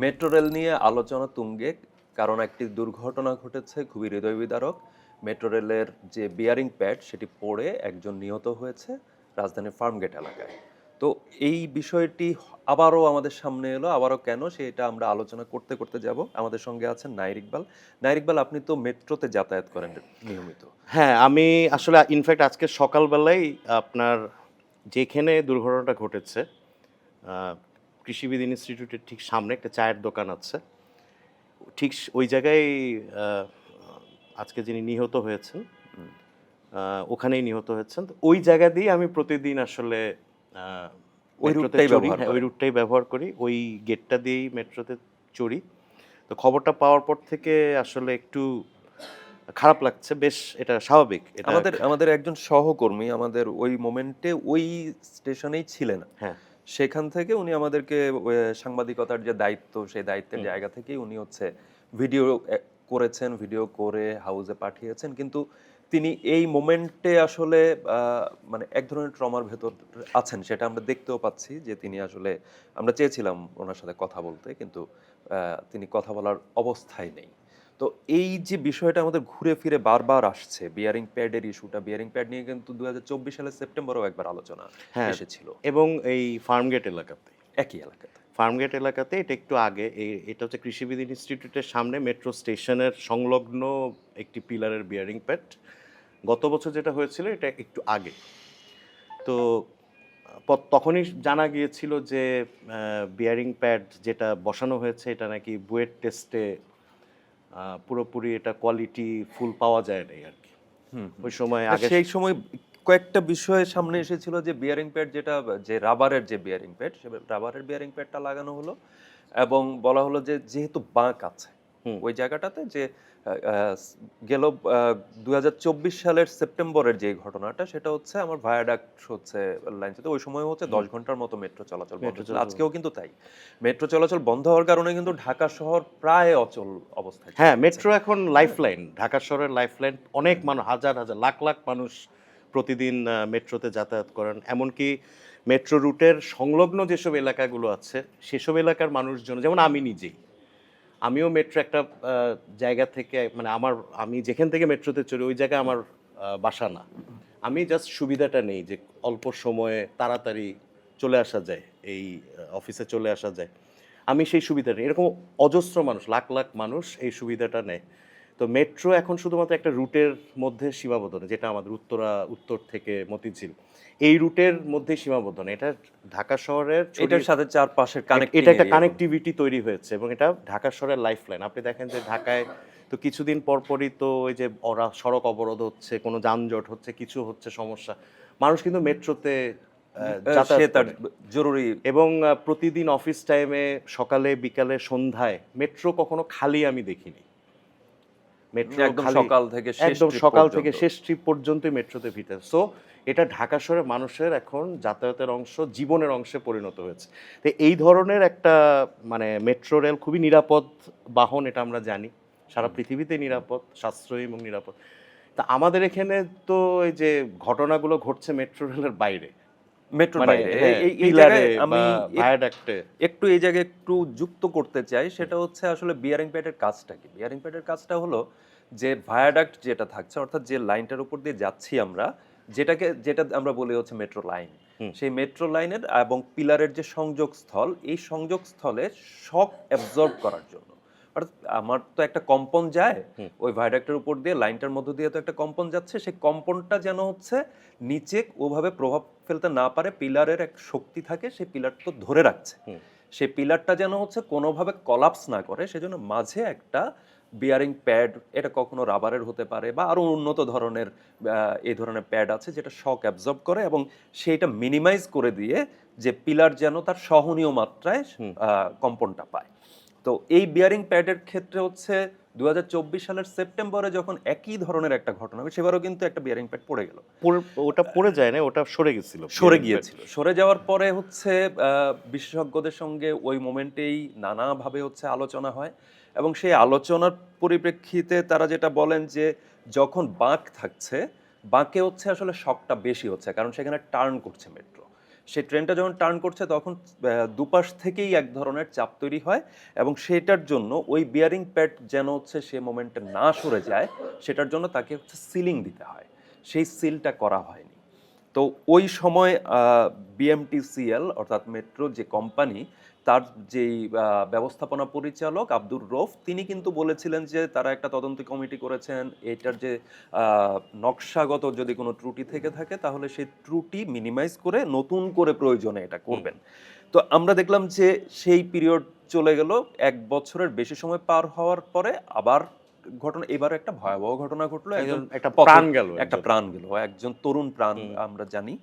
Metro rail নিয়ে আলোচনা তুঙ্গে, কারণ একটি দুর্ঘটনা ঘটেছে খুবই হৃদয় বিদারক মেট্রো রেলের যে বিয়ারিং প্যাড সেটি পড়ে একজন নিহত হয়েছে রাজধানীর ফার্মগেট এলাকায়। তো এই বিষয়টি আবারও আমাদের সামনে এলো, আবারও কেন সেটা আমরা আলোচনা করতে করতে যাব। আমাদের সঙ্গে আছেন নাইর ইকবাল। নাইর ইকবাল, আপনি তো মেট্রোতে যাতায়াত করেন নিয়মিত। হ্যাঁ আমি আসলে ইনফ্যাক্ট আজকে সকালবেলায় আপনার যেখানে দুর্ঘটনাটা ঘটেছে কৃষিবিদ ইনস্টিটিউটের ঠিক সামনে একটা চায়ের দোকান আছে। ঠিক ওই জায়গায় আজকে যিনি নিহত হয়েছেন ওখানেই নিহত হয়েছেন। তো ওই জায়গা দিয়ে আমি প্রতিদিন আসলে ওই রুটটাই ব্যবহার হ্যাঁ, ওই রুটটাই ব্যবহার করি। ওই গেটটা দিয়েই মেট্রোতে চড়ি। তো খবরটা পাওয়ার পর থেকে আসলে একটু খারাপ লাগছে। বেশ এটা স্বাভাবিক। এটা আমাদের আমাদের একজন সহকর্মী আমাদের ওই মোমেন্টে ওই স্টেশনেই ছিলেন। হ্যাঁ। সেখান থেকে উনি আমাদেরকে সাংবাদিকতার যে দায়িত্ব সেই দায়িত্বের জায়গা থেকেই উনি হচ্ছে ভিডিও করেছেন ভিডিও করে হাউসে পাঠিয়েছেন। কিন্তু তিনি এই মোমেন্টে আসলে মানে এক ধরনের ট্রমার ভেতর আছেন সেটা আমরা দেখতেও পাচ্ছি যে তিনি আসলে আমরা চেয়েছিলাম ওনার সাথে কথা বলতে কিন্তু তিনি কথা বলার অবস্থায় নেই। তো এই যে বিষয়টা আমাদের ঘুরে ফিরে বারবার আসছে বিয়ারিং প্যাডের ইস্যুটা বিয়ারিং প্যাড নিয়ে কিন্তু দু হাজার চব্বিশ সালের সেপ্টেম্বরেও একবার আলোচনা হ্যাঁ। এসেছিল। এবং এই ফার্মগেট এলাকাতে। একই এলাকাতে। ফার্মগেট এলাকাতে এটা একটু আগে এই- এটা হচ্ছে কৃষিবিদ ইনস্টিটিউটের সামনে মেট্রো স্টেশনের সংলগ্ন একটি পিলারের বিয়ারিং প্যাড গত বছর যেটা হয়েছিল এটা একটু আগে। তো তখনই জানা গিয়েছিল যে বিয়ারিং প্যাড যেটা বসানো হয়েছে এটা নাকি বুয়েট টেস্টে পুরোপুরি এটা কোয়ালিটি ফুল পাওয়া যায় নাই আর কি ওই সময় আগে সেই সময় কয়েকটা বিষয়ে সামনে এসেছিল যে বিয়ারিং প্যাড যেটা যে রাবারের যে বিয়ারিং প্যাড সে রাবারের বিয়ারিং প্যাডটা লাগানো হলো এবং বলা হলো যে যেহেতু বাঁক আছে। ওই জায়গাটাতে যে গেল দুই সালের সেপ্টেম্বরের যে ঘটনাটা সেটা হচ্ছে আমার ভায়াডাক্ট হচ্ছে লাইন ছিল ওই সময় হচ্ছে দশ ঘণ্টার মতো মেট্রো চলাচল বন্ধ ছিল। আজকেও কিন্তু তাই। মেট্রো চলাচল বন্ধ হওয়ার কারণে কিন্তু ঢাকা শহর প্রায় অচল অবস্থায় হ্যাঁ মেট্রো এখন লাইফলাইন ঢাকা শহরের লাইফলাইন অনেক মানুষ হাজার হাজার লাখ লাখ মানুষ প্রতিদিন মেট্রোতে যাতায়াত করেন। এমনকি মেট্রো রুটের সংলগ্ন যেসব এলাকাগুলো আছে সেসব এলাকার মানুষজন যেমন আমি নিজেই আমিও মেট্রো একটা জায়গা থেকে মানে আমার, আমি যেখান থেকে মেট্রোতে চড়ি, ওই জায়গায় আমার বাসা না। আমি জাস্ট সুবিধাটা নেই যে অল্প সময়ে তাড়াতাড়ি চলে আসা যায়, এই অফিসে চলে আসা যায়। আমি সেই সুবিধাটা এরকম অজস্র মানুষ, লাখ লাখ মানুষ এই সুবিধাটা নেয়। তো মেট্রো এখন শুধুমাত্র একটা রুটের মধ্যে সীমাবদ্ধ না যেটা আমাদের উত্তরা উত্তর থেকে মতিঝিল এই রুটের মধ্যে সীমাবদ্ধ না। এটা ঢাকা শহরের এটার সাথে চারপাশের কানেক্ট এটা একটা কানেক্টিভিটি তৈরি হয়েছে এবং এটা ঢাকা শহরের লাইফ লাইন আপনি দেখেন যে ঢাকায় তো কিছুদিন পর পরই তো ওই যে ওরা সড়ক অবরোধ হচ্ছে কোনো যানজট হচ্ছে কিছু হচ্ছে সমস্যা। মানুষ কিন্তু মেট্রোতে। জরুরি। এবং প্রতিদিন অফিস টাইমে সকালে বিকালে সন্ধ্যায় মেট্রো কখনো খালি আমি দেখিনি। মেট্রো একদম সকাল থেকে শেষ একদম সকাল। থেকে শেষ ট্রিপ পর্যন্তই মেট্রোতে ভিতরে সো এটা ঢাকা শহরে মানুষের এখন যাতায়াতের অংশ জীবনের অংশে পরিণত হয়েছে। তো এই ধরনের একটা মানে মেট্রো রেল খুবই নিরাপদ বাহন এটা আমরা জানি। সারা পৃথিবীতে নিরাপদ সাশ্রয়ী এবং নিরাপদ। তা আমাদের এখানে তো এই যে ঘটনাগুলো ঘটছে মেট্রো রেলের বাইরে মেট্রো মানে বাইরে এই- জায়গায় আমি একটু এই জায়গায় একটু যুক্ত করতে চাই সেটা হচ্ছে আসলে বিয়ারিং প্যাডের কাজটা কি? বিয়ারিং প্যাডের কাজটা হলো যে ভায়াডাক্ট যেটা থাকছে অর্থাৎ যে লাইনটার উপর দিয়ে যাচ্ছি আমরা যেটাকে যেটা আমরা বলি হচ্ছে মেট্রো লাইন সেই মেট্রো লাইনের এবং পিলারের যে সংযোগস্থল এই সংযোগস্থলে শক অ্যাবজর্ব করার জন্য। অর্থাৎ আমার তো একটা কম্পন যায়। ওই ভায়াডাক্টের উপর দিয়ে লাইনটার মধ্য দিয়ে তো একটা কম্পন যাচ্ছে সেই কম্পনটা যেন হচ্ছে নিচে ওভাবে প্রভাব ফেলতে না পারে পিলারের এক শক্তি থাকে সেই পিলার তো ধরে রাখছে। সেই পিলারটা যেন হচ্ছে কোনোভাবে কলাপস না করে সেজন্য মাঝে একটা বিয়ারিং প্যাড এটা কখনো রাবারের হতে পারে বা আরও উন্নত ধরনের এই ধরনের প্যাড আছে যেটা শক অ্যাবজর্ব করে এবং সেইটা মিনিমাইজ করে দিয়ে যে পিলার যেন তার সহনীয় মাত্রায় কম্পনটা পায়। তো এই বিয়ারিং প্যাডের ক্ষেত্রে হচ্ছে দু হাজার চব্বিশ সালের সেপ্টেম্বরে যখন একই ধরনের একটা ঘটনা হবে সেবারও কিন্তু একটা বিয়ারিং প্যাড পড়ে গেল। ওটা পড়ে যায় না ওটা সরে গেছিল। সরে গিয়েছিল। সরে যাওয়ার পরে হচ্ছে বিশেষজ্ঞদের সঙ্গে ওই মোমেন্টেই নানাভাবে হচ্ছে আলোচনা হয় এবং সেই আলোচনার পরিপ্রেক্ষিতে তারা যেটা বলেন যে যখন বাঁক থাকছে বাঁকে হচ্ছে আসলে শকটা বেশি হচ্ছে কারণ সেখানে টার্ন করছে মেট্রো সেই ট্রেনটা যখন টার্ন করছে, তখন দুপাশ থেকেই এক ধরনের চাপ তৈরি হয় এবং সেটার জন্য ওই বিয়ারিং প্যাড যেন হচ্ছে সে মোমেন্টে না সরে যায়, সেটার জন্য তাকে হচ্ছে সিলিং দিতে হয়। সেই সিলটা করা হয়নি। তো ওই সময় বিএমটিসিএল অর্থাৎ মেট্রো যে কোম্পানি তার যেই ব্যবস্থাপনা পরিচালক আব্দুর রফ তিনি কিন্তু বলেছিলেন যে তারা একটা তদন্ত কমিটি করেছেন এটার যে নকশাগত যদি কোনো ত্রুটি থেকে থাকে তাহলে সেই ত্রুটি মিনিমাইজ করে নতুন করে প্রয়োজনে এটা করবেন। তো আমরা দেখলাম যে সেই পিরিয়ড চলে গেল এক বছরের বেশি সময় পার হওয়ার পরে আবার ঘটনা এবার একটা ভয়াবহ ঘটনা ঘটলো একজন একটা প্রাণ গেল একটা। প্রাণ গেল একজন তরুণ প্রাণ আমরা জানি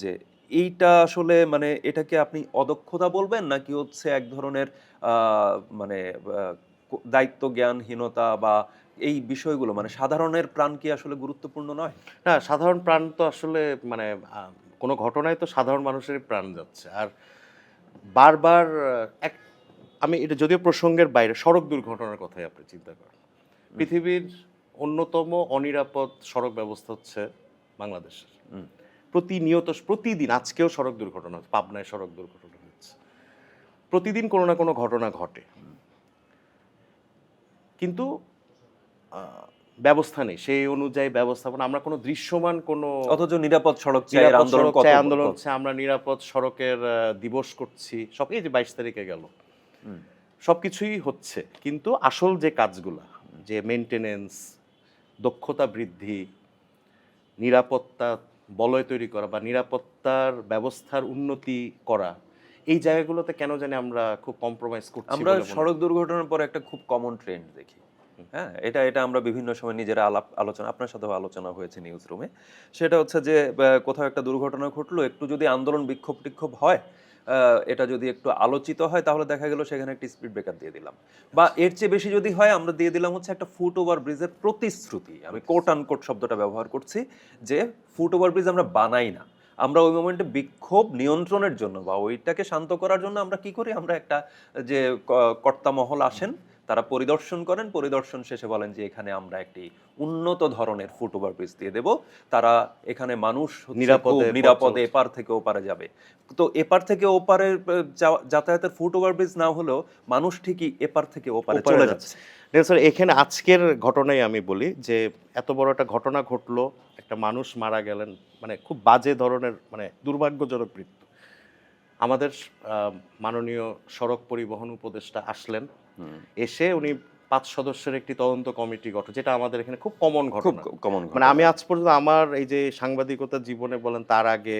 যে এইটা আসলে মানে এটাকে আপনি অদক্ষতা বলবেন নাকি হচ্ছে এক ধরনের মানে দায়িত্ব জ্ঞানহীনতা বা এই বিষয়গুলো? মানে সাধারণের প্রাণ কি আসলে গুরুত্বপূর্ণ নয়? না সাধারণ প্রাণ তো আসলে মানে কোনো ঘটনায় তো সাধারণ মানুষের প্রাণ যাচ্ছে। আর বারবার এক আমি এটা যদিও প্রসঙ্গের বাইরে সড়ক দুর্ঘটনার কথাই আপনি চিন্তা করেন। পৃথিবীর অন্যতম অনিরাপদ সড়ক ব্যবস্থা হচ্ছে বাংলাদেশের। প্রতিনিয়ত প্রতিদিন আজকেও সড়ক দুর্ঘটনা হচ্ছে পাবনায় সড়ক দুর্ঘটনা হচ্ছে। প্রতিদিন কোনো না কোনো ঘটনা ঘটে। কিন্তু ব্যবস্থা নেই। সেই অনুযায়ী ব্যবস্থাপনা আমরা কোনো দৃশ্যমান কোনো অথচ নিরাপদ সড়ক চাই আন্দোলন চাই আন্দোলন হচ্ছে আমরা নিরাপদ সড়কের দিবস করছি। সব এই যে বাইশ তারিখে গেল। হুম। সবকিছুই হচ্ছে। কিন্তু আসল যে কাজগুলা যে মেনটেনেন্স দক্ষতা বৃদ্ধি নিরাপত্তা বলয় তৈরি করা বা নিরাপত্তার ব্যবস্থার উন্নতি করা এই জায়গাগুলোতে কেন জানি আমরা খুব কম্প্রোমাইজ করছি আমরা। সড়ক দুর্ঘটনার পর একটা খুব কমন ট্রেন্ড দেখি। হ্যাঁ এটা এটা আমরা বিভিন্ন সময় নিজেরা আলাপ আলোচনা আপনার সাথেও আলোচনা হয়েছে নিউজ রুমে সেটা হচ্ছে যে কোথাও একটা দুর্ঘটনা ঘটলো একটু যদি আন্দোলন বিক্ষোভ টিক্ষোভ হয় এটা যদি একটু আলোচিত হয় তাহলে দেখা গেল সেখানে একটা স্পিড ব্রেকার দিয়ে দিলাম। বা এর চেয়ে বেশি যদি হয় আমরা দিয়ে দিলাম হচ্ছে একটা ফুট ওভার ব্রিজের প্রতিশ্রুতি। আমি কোট আনকোট শব্দটা ব্যবহার করছি যে ফুট ওভার ব্রিজ আমরা বানাই না। আমরা ওই মোমেন্টে বিক্ষোভ নিয়ন্ত্রণের জন্য বা ওইটাকে শান্ত করার জন্য আমরা কি করি? আমরা একটা যে কর্তা মহল আসেন তারা পরিদর্শন করেন পরিদর্শন শেষে বলেন যে এখানে আমরা একটি উন্নত ধরনের ফুট ওভার ব্রিজ দিয়ে দেব তারা এখানে মানুষ নিরাপদে নিরাপদে এপার থেকে ওপারে যাবে তো এপার থেকে ওপারে যাতায়াতের ফুট ওভার ব্রিজ না হলেও মানুষ ঠিকই এপার থেকে ওপারে চলে যাচ্ছে। স্যার এখানে আজকের ঘটনাই আমি বলি যে এত বড় একটা ঘটনা ঘটলো একটা মানুষ মারা গেলেন মানে খুব বাজে ধরনের মানে দুর্ভাগ্যজনক মৃত্যু আমাদের আহ, মাননীয় সড়ক পরিবহন উপদেষ্টা আসলেন। এসে উনি পাঁচ সদস্যের একটি তদন্ত কমিটি গঠন যেটা আমাদের এখানে খুব কমন ঘটনা। কমন মানে আমি আজ পর্যন্ত আমার এই যে সাংবাদিকতা জীবনে বলেন তার আগে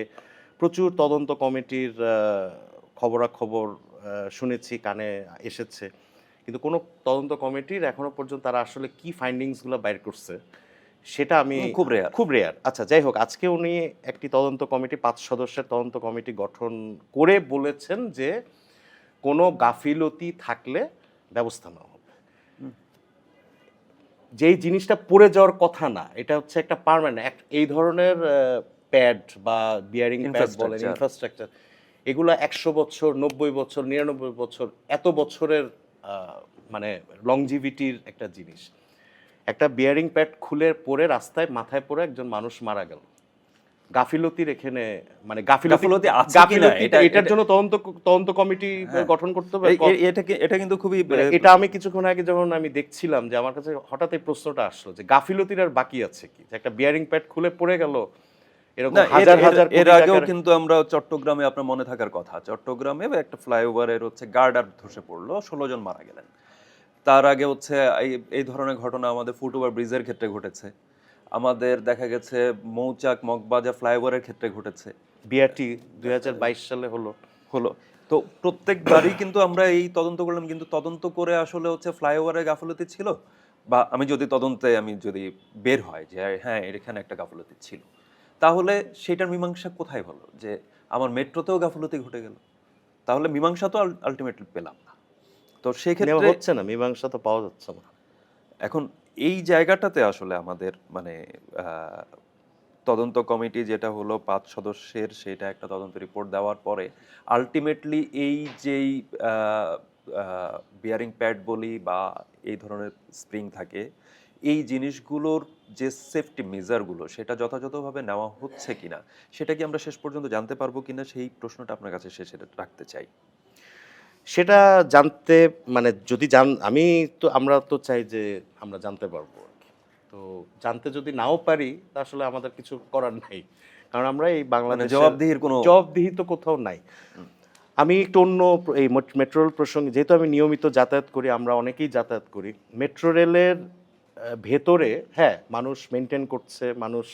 প্রচুর তদন্ত কমিটির খবরাখবর শুনেছি কানে এসেছে। কিন্তু কোনো তদন্ত কমিটির এখনও পর্যন্ত তারা আসলে কি ফাইন্ডিংসগুলো বাইর করছে সেটা আমি খুব রেয়ার খুব রেয়ার আচ্ছা যাই হোক আজকে উনি একটি তদন্ত কমিটি পাঁচ সদস্যের তদন্ত কমিটি গঠন করে বলেছেন যে কোনো গাফিলতি থাকলে ব্যবস্থা নেওয়া হবে। যেই জিনিসটা পড়ে যাওয়ার কথা না এটা হচ্ছে একটা পার্মানেন্ট এই ধরনের প্যাড বা বিয়ারিং প্যাড বলেন ইনফ্রাস্ট্রাকচার এগুলো একশো বছর নব্বই বছর নিরানব্বই বছর এত বছরের আহ, মানে লংজিভিটির একটা জিনিস। একটা বিয়ারিং প্যাড খুলে পরে রাস্তায় মাথায় পরে একজন মানুষ মারা গেল। গাফিলতির এখানে মানে গাফিলতি গাফিলতি আছে কিনা, এটার জন্য তদন্ত তদন্ত কমিটি হ্যাঁ। গঠন করতে হবে। এটা এটা কিন্তু খুবই মানে এটা আমি কিছুক্ষণ আগে যখন আমি দেখছিলাম যে আমার কাছে হঠাৎ এই প্রশ্নটা আসলো যে গাফিলতির আর বাকি আছে কি? একটা বিয়ারিং প্যাড খুলে পড়ে গেল এরকম এর- হাজার হাজার এর আগেও কিন্তু আমরা চট্টগ্রামে আপনার মনে থাকার কথা। চট্টগ্রামে একটা ফ্লাইওভারের হচ্ছে গার্ডার ধসে পড়ল ষোলো জন মারা গেলেন। তার আগে হচ্ছে এই এই ধরনের ঘটনা আমাদের ফুটওভার ব্রিজের ক্ষেত্রে ঘটেছে। আমাদের দেখা গেছে মৌচাক মগবাজার ফ্লাইওভারের ক্ষেত্রে ঘটেছে। বিআরটি দুই সালে হলো। হলো। তো প্রত্যেকবারই কিন্তু আমরা এই তদন্ত করলাম কিন্তু তদন্ত করে আসলে হচ্ছে ফ্লাইওভারের গাফলতি ছিল? বা আমি যদি তদন্তে আমি যদি বের হয় যে হ্যাঁ এখানে একটা গাফলতি ছিল। তাহলে সেটার মীমাংসা কোথায় হলো? যে আমার মেট্রোতেও গাফলতি ঘটে গেল। তাহলে মীমাংসা তো আলটিমেটলি পেলাম না। তো সেক্ষেত্রে হচ্ছে না মীমাংসা তো পাওয়া যাচ্ছে না। এখন এই জায়গাটাতে আসলে আমাদের মানে তদন্ত কমিটি যেটা হলো পাঁচ সদস্যের সেটা একটা তদন্ত রিপোর্ট দেওয়ার পরে আলটিমেটলি এই যেই বিয়ারিং প্যাড বলি বা এই ধরনের স্প্রিং থাকে, এই জিনিসগুলোর যে সেফটি মেজারগুলো সেটা যথাযথভাবে নেওয়া হচ্ছে কিনা, সেটা কি আমরা শেষ পর্যন্ত জানতে পারব কিনা সেই প্রশ্নটা আপনার কাছে শেষে রাখতে চাই। সেটা জানতে মানে যদি জান আমি তো আমরা তো চাই যে আমরা জানতে পারব তো জানতে যদি নাও পারি তা আসলে আমাদের কিছু করার নাই। কারণ আমরা এই মানে বাংলাদেশ জবাবদিহির কোনো জবাবদিহি তো কোথাও নাই। আমি একটু অন্য এই মেট্রো রেল প্রসঙ্গে যেহেতু আমি নিয়মিত যাতায়াত করি আমরা অনেকেই যাতায়াত করি। মেট্রো রেলের ভেতরে হ্যাঁ মানুষ মেনটেন করছে মানুষ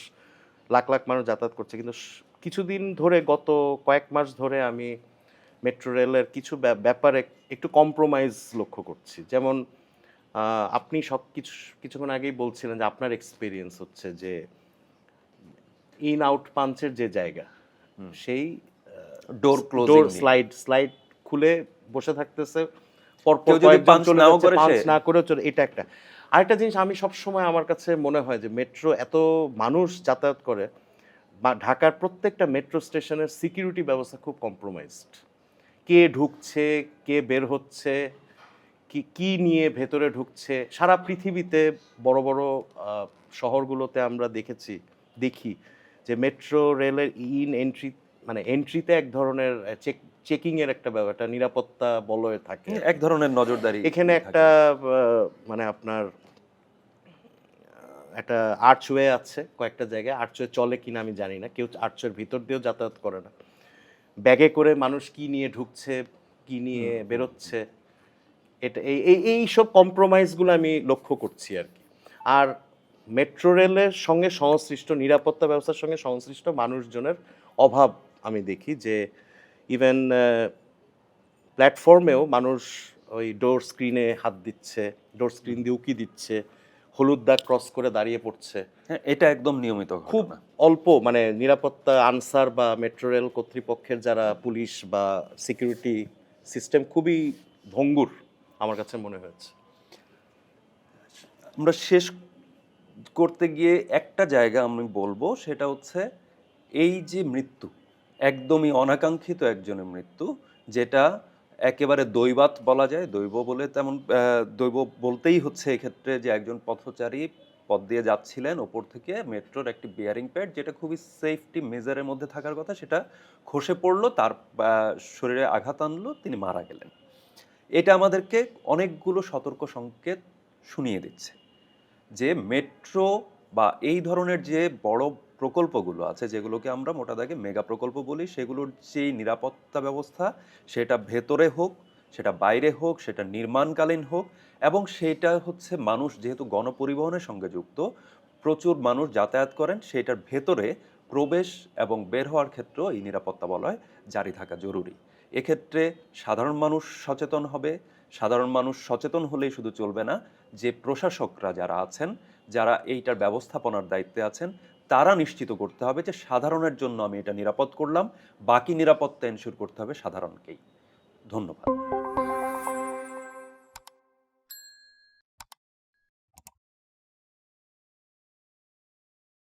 লাখ লাখ মানুষ যাতায়াত করছে। কিন্তু কিছুদিন ধরে গত কয়েক মাস ধরে আমি মেট্রো রেলের কিছু ব্যাপারে একটু কম্প্রোমাইজ লক্ষ্য করছি। যেমন আপনি সব কিছু কিছুক্ষণ আগেই বলছিলেন যে আপনার এক্সপিরিয়েন্স হচ্ছে যে ইন আউট পাঞ্চের যে জায়গা সেই door close door slide slide খুলে বসে থাকতেছে পরপর না করে চলে এটা একটা। আরেকটা জিনিস আমি সব সময় আমার কাছে মনে হয় যে মেট্রো এত মানুষ যাতায়াত করে বা ঢাকার প্রত্যেকটা মেট্রো স্টেশনের সিকিউরিটি ব্যবস্থা খুব কম্প্রোমাইজড কে ঢুকছে কে বের হচ্ছে কি কি নিয়ে ভেতরে ঢুকছে? সারা পৃথিবীতে বড় বড় শহরগুলোতে আমরা দেখেছি দেখি যে মেট্রো রেলের ইন এন্ট্রি মানে এন্ট্রিতে এক ধরনের চেক চেকিং এর একটা ব্যাপার একটা নিরাপত্তা বলয় থাকে। এক ধরনের নজরদারি এখানে একটা মানে আপনার একটা আর্চওয়ে আছে কয়েকটা জায়গায়। আর্চওয়ে চলে কিনা আমি জানি না। কেউ আর্চওয়ের ভিতর দিয়েও যাতায়াত করে না। ব্যাগে করে মানুষ কি নিয়ে ঢুকছে কি নিয়ে বেরোচ্ছে এটা এই এই- এই সব কম্প্রোমাইজগুলো আমি লক্ষ্য করছি আর কি। আর মেট্রো রেলের সঙ্গে সংশ্লিষ্ট নিরাপত্তা ব্যবস্থার সঙ্গে সংশ্লিষ্ট মানুষজনের অভাব আমি দেখি যে ইভেন প্ল্যাটফর্মেও মানুষ ওই ডোর স্ক্রিনে হাত দিচ্ছে ডোর স্ক্রিন দিয়ে উকি দিচ্ছে হলুদ দাগ ক্রস করে দাঁড়িয়ে পড়ছে। হ্যাঁ এটা একদম নিয়মিত খুব অল্প মানে নিরাপত্তা আনসার বা মেট্রো রেল কর্তৃপক্ষের যারা পুলিশ বা সিকিউরিটি সিস্টেম খুবই ভঙ্গুর আমার কাছে মনে হয়েছে। আমরা শেষ করতে গিয়ে একটা জায়গা আমি বলব সেটা হচ্ছে এই যে মৃত্যু একদমই অনাকাঙ্ক্ষিত একজনের মৃত্যু যেটা একেবারে দৈবাত বলা যায়, দৈব বলে তেমন দৈব বলতেই হচ্ছে এক্ষেত্রে যে একজন পথচারী পথ দিয়ে যাচ্ছিলেন ওপর থেকে মেট্রোর একটি বিয়ারিং প্যাড যেটা খুবই সেফটি মেজারের মধ্যে থাকার কথা, সেটা খসে পড়ল, তার শরীরে আঘাত আনলো, তিনি মারা গেলেন। এটা আমাদেরকে অনেকগুলো সতর্ক সংকেত শুনিয়ে দিচ্ছে যে মেট্রো বা এই ধরনের যে বড় প্রকল্পগুলো আছে, যেগুলোকে আমরা মোটা দাগে মেগা প্রকল্প বলি, সেগুলোর যেই নিরাপত্তা ব্যবস্থা, সেটা ভেতরে হোক, সেটা বাইরে হোক, সেটা নির্মাণকালীন হোক, এবং সেটা হচ্ছে মানুষ যেহেতু গণপরিবহনের সঙ্গে যুক্ত, প্রচুর মানুষ যাতায়াত করেন, সেটার ভেতরে প্রবেশ এবং বের হওয়ার ক্ষেত্রেও এই নিরাপত্তা বলয় জারি থাকা জরুরি। এক্ষেত্রে সাধারণ মানুষ সচেতন হবে, সাধারণ মানুষ সচেতন হলেই শুধু চলবে না, যে প্রশাসকরা যারা আছেন, যারা এইটার ব্যবস্থাপনার দায়িত্বে আছেন তারা নিশ্চিত করতে হবে যে সাধারণের জন্য আমি এটা নিরাপদ করলাম, বাকি নিরাপত্তা এনশিওর করতে হবে সাধারণকেই। ধন্যবাদ।